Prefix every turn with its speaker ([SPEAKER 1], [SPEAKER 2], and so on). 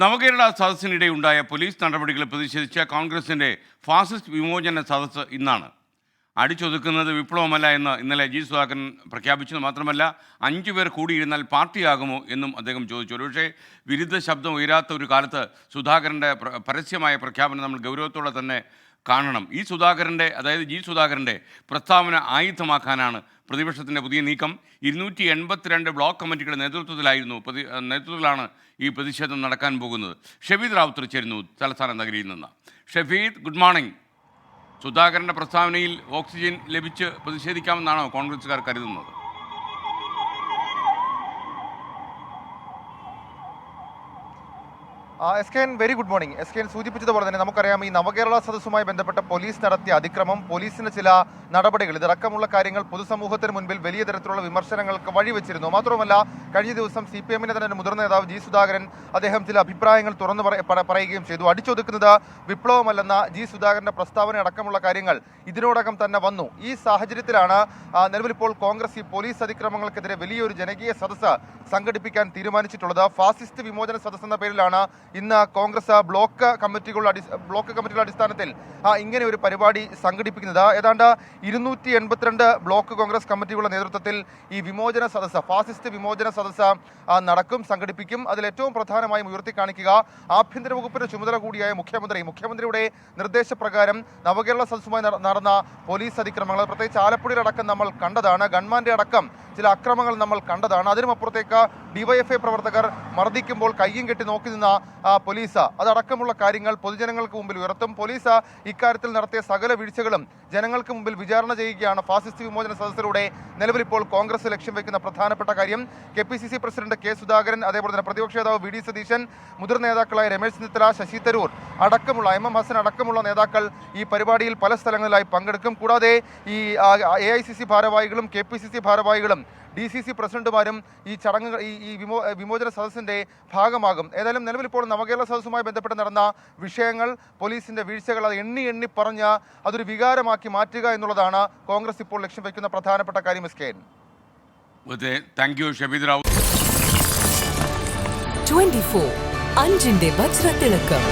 [SPEAKER 1] നവകേരള സദസ്സിനിടെ ഉണ്ടായ പോലീസ് നടപടികളെ പ്രതിഷേധിച്ച കോൺഗ്രസിന്റെ ഫാസിസ്റ്റ് വിമോചന സദസ്സ് ഇന്നാണ്. അടിച്ചൊതുക്കുന്നത് വിപ്ലവമല്ല എന്ന് ഇന്നലെ ജി സുധാകരൻ പ്രഖ്യാപിച്ചത് മാത്രമല്ല അഞ്ചു പേർ കൂടിയിരുന്നാൽ പാർട്ടിയാകുമോ എന്നും അദ്ദേഹം ചോദിച്ചു. ഒരുപക്ഷെ വിരുദ്ധ ശബ്ദം ഉയരാത്ത ഒരു കാലത്ത് സുധാകരന്റെ പരസ്യമായ പ്രഖ്യാപനം നമ്മൾ ഗൗരവത്തോടെ തന്നെ കാണണം. ഈ സുധാകരന്റെ അതായത് ജി സുധാകരന്റെ പ്രസ്താവന ആയുധമാക്കാനാണ് പ്രതിപക്ഷത്തിന്റെ പുതിയ നീക്കം. ഇരുന്നൂറ്റി എൺപത്തിരണ്ട് ബ്ലോക്ക് കമ്മിറ്റികളുടെ നേതൃത്വത്തിലായിരുന്നു പ്രതി നേതൃത്വത്തിലാണ് ഈ പ്രതിഷേധം നടക്കാൻ പോകുന്നത്. ഷെഫീദ് റാവുത്തർ ചേരുന്നു തലസ്ഥാന നഗരിയിൽ നിന്ന്. Shafeed good morning. സുധാകരന്റെ പ്രസ്താവനയിൽ ഓക്സിജൻ ലഭിച്ച് പ്രതിഷേധിക്കാമെന്നാണോ കോൺഗ്രസ്സുകാർ കരുതുന്നത്?
[SPEAKER 2] S K N very good morning S K N സൂചിപ്പിച്ചതുപോലെ തന്നെ നമുക്കറിയാം ഈ നവകേരള സദസ്സുമായി ബന്ധപ്പെട്ട പോലീസ് നടത്തിയ അതിക്രമം പോലീസിന്റെ ചില നടപടികൾ ഇതടക്കമുള്ള കാര്യങ്ങൾ പൊതുസമൂഹത്തിന് മുൻപിൽ വലിയ തരത്തിലുള്ള വിമർശനങ്ങൾക്ക് വഴിവെച്ചിരുന്നു. മാത്രമല്ല കഴിഞ്ഞ ദിവസം സി പി എമ്മിന്റെ തന്നെ മുതിർന്ന നേതാവ് ജി സുധാകരൻ അദ്ദേഹം ചില അഭിപ്രായങ്ങൾ തുറന്നു പറ- പറ- പറയുകയും ചെയ്തു. അടിച്ചൊതുക്കുന്നത് വിപ്ലവമല്ലെന്ന ജി സുധാകരന്റെ പ്രസ്താവന അടക്കമുള്ള കാര്യങ്ങൾ ഇതിനോടകം തന്നെ വന്നു. ഈ സാഹചര്യത്തിലാണ് നിലവിലിപ്പോൾ കോൺഗ്രസ് ഈ പോലീസ് അതിക്രമങ്ങൾക്കെതിരെ വലിയൊരു ജനകീയ സദസ്സ് സംഘടിപ്പിക്കാൻ തീരുമാനിച്ചിട്ടുള്ളത്. ഫാസിസ്റ്റ് വിമോചന സദസ്സ് എന്ന പേരിലാണ് ഇന്ന് കോൺഗ്രസ് ബ്ലോക്ക് കമ്മിറ്റികളുടെ അടി ബ്ലോക്ക് കമ്മിറ്റികളുടെ അടിസ്ഥാനത്തിൽ ഇങ്ങനെ ഒരു പരിപാടി സംഘടിപ്പിക്കുന്നത്. ഏതാണ്ട് ഇരുന്നൂറ്റി എൺപത്തിരണ്ട് ബ്ലോക്ക് കോൺഗ്രസ് കമ്മിറ്റികളുടെ നേതൃത്വത്തിൽ ഈ വിമോചന സദസ്സ് ഫാസിസ്റ്റ് വിമോചന സദസ്സ് നടക്കും സംഘടിപ്പിക്കും. അതിൽ ഏറ്റവും പ്രധാനമായും ഉയർത്തി കാണിക്കുക ആഭ്യന്തര വകുപ്പിന്റെ ചുമതല കൂടിയായ മുഖ്യമന്ത്രി. മുഖ്യമന്ത്രിയുടെ നിർദ്ദേശപ്രകാരം നവകേരള സദസ്സുമായി നട- നടന്ന പോലീസ് അതിക്രമങ്ങൾ പ്രത്യേകിച്ച് ആലപ്പുഴയിൽ അടക്കം നമ്മൾ കണ്ടതാണ്. ഗൺമാന്റെ അടക്കം ചില അക്രമങ്ങൾ നമ്മൾ കണ്ടതാണ്. അതിനുമപ്പുറത്തേക്ക് ഡിവൈഎഫ്ഐ പ്രവർത്തകർ മർദ്ദിക്കുമ്പോൾ കയ്യും കെട്ടി നോക്കി നിന്ന പോലീസ്. അതടക്കമുള്ള കാര്യങ്ങൾ പൊതുജനങ്ങൾക്ക് മുമ്പിൽ ഉയർത്തും. പോലീസ് ഇക്കാര്യത്തിൽ നടത്തിയ സകല വീഴ്ചകളും ജനങ്ങൾക്ക് മുമ്പിൽ വിചാരണ ചെയ്യുകയാണ് ഫാസിസ്റ്റ് വിമോചന സദസ്സിലൂടെ നിലവിൽ ഇപ്പോൾ കോൺഗ്രസ് ലക്ഷ്യം വെക്കുന്ന പ്രധാനപ്പെട്ട കാര്യം. K P C C president K Sudhakaran അതേപോലെ തന്നെ പ്രതിപക്ഷ നേതാവ് വി ഡി സതീശൻ മുതിർന്ന നേതാക്കളായ രമേശ് ചെന്നിത്തല ശശി തരൂർ അടക്കമുള്ള എം എം ഹസൻ അടക്കമുള്ള നേതാക്കൾ ഈ പരിപാടിയിൽ പല സ്ഥലങ്ങളിലായി പങ്കെടുക്കും. കൂടാതെ ഈ എ ഐ സി സി ഭാരവാഹികളും കെ പി സി സി ഭാരവാഹികളും ഡി സി സി പ്രസിഡന്റുമാരും ഈ ചടങ്ങുകൾ ഈ ഈ വിമോ വിമോചന സദസ്സിന്റെ ഭാഗമാകും. ഏതായാലും നിലവിൽ ഇപ്പോൾ നവകേരള സദസ്സുമായി ബന്ധപ്പെട്ട് നടന്ന വിഷയങ്ങൾ പോലീസിന്റെ വീഴ്ചകൾ അത് എണ്ണി എണ്ണി പറഞ്ഞ് അതൊരു വികാരമാക്കി മാറ്റുക എന്നുള്ളതാണ് കോൺഗ്രസ് ഇപ്പോൾ ലക്ഷ്യം വയ്ക്കുന്ന പ്രധാനപ്പെട്ട കാര്യം S K
[SPEAKER 1] thank you Shabeed Rao.
[SPEAKER 3] Twenty four അഞ്ചിന്റെ വജ്രത്തിളക്കം.